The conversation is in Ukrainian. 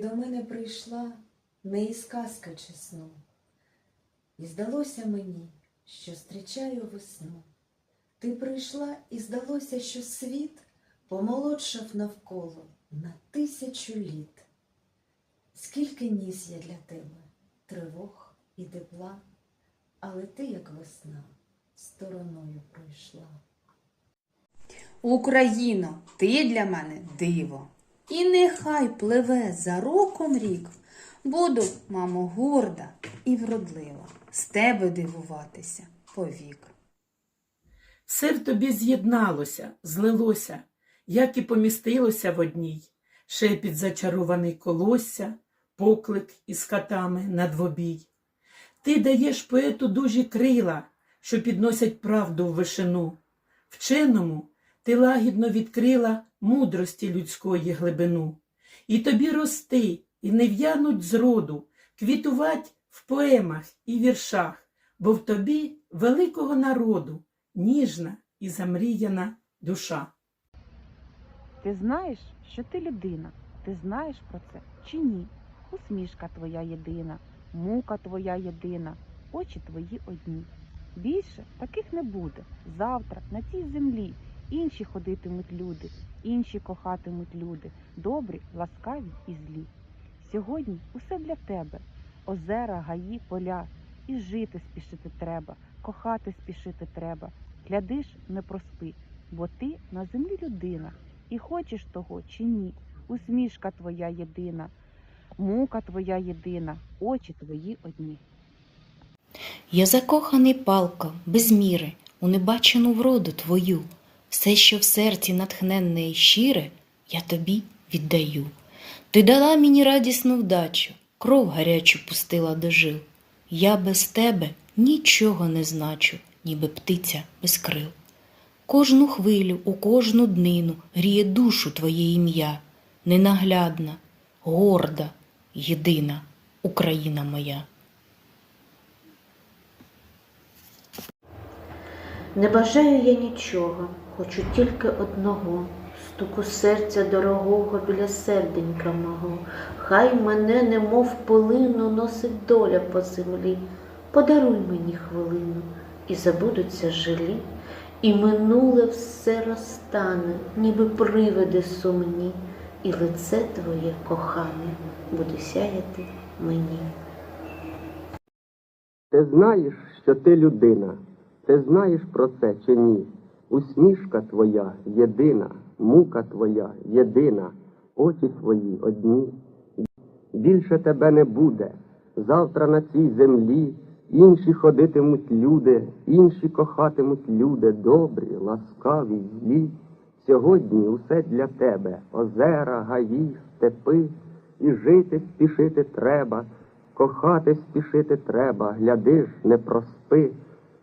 до мене прийшла не із казки чи сну, і здалося мені, що зустрічаю весну. Ти прийшла і здалося, що світ помолодшав навколо на тисячу літ. Скільки ніс я для тебе, тривог і тепла, але ти, як весна, стороною пройшла. Україно, ти для мене диво. І нехай пливе за роком рік. Буду, мамо, горда і вродлива, з тебе дивуватися повік. Все в тобі з'єдналося, злилося, як і помістилося в одній, шепіт зачарований колосся, поклик із катами на двобій. Ти даєш поету дужі крила, що підносять правду в вишину. Вченому ти лагідно відкрила мудрості людської глибину. І тобі рости, і не в'януть зроду, квітувать в поемах і віршах, бо в тобі великого народу ніжна і замріяна душа. Ти знаєш, що ти людина, ти знаєш про це чи ні? Усмішка твоя єдина, мука твоя єдина, очі твої одні. Більше таких не буде. Завтра на цій землі інші ходитимуть люди, інші кохатимуть люди, добрі, ласкаві і злі. Сьогодні усе для тебе озера, гаї, поля, і жити спішити треба, кохати спішити треба. Глядиш, не проспи, бо ти на землі людина, і хочеш того чи ні. Усмішка твоя єдина, мука твоя єдина, очі твої одні. Я закоханий палко, без міри, у небачену вроду твою. Все, що в серці натхненне і щире, я тобі віддаю. Ти дала мені радісну вдачу, кров гарячу пустила до жил. Я без тебе нічого не значу, ніби птиця без крил. Кожну хвилю, у кожну днину гріє душу твоє ім'я, ненаглядна, горда, єдина Україна моя. Не бажаю я нічого, хочу тільки одного, стуку серця дорогого біля серденька мого. Хай мене, немов пилину, носить доля по землі. Подаруй мені хвилину, і забудуться жилі, і минуле все розтане, ніби привиди сумні, і лице твоє кохане буде сяяти мені. Ти знаєш, що ти людина, ти знаєш про це чи ні? Усмішка твоя єдина, мука твоя єдина, очі твої одні. Більше тебе не буде. Завтра на цій землі інші ходитимуть люди, інші кохатимуть люди, добрі, ласкаві, злі. Сьогодні усе для тебе озера, гаї, степи, і жити спішити треба, кохати спішити треба, глядиш, не проспи,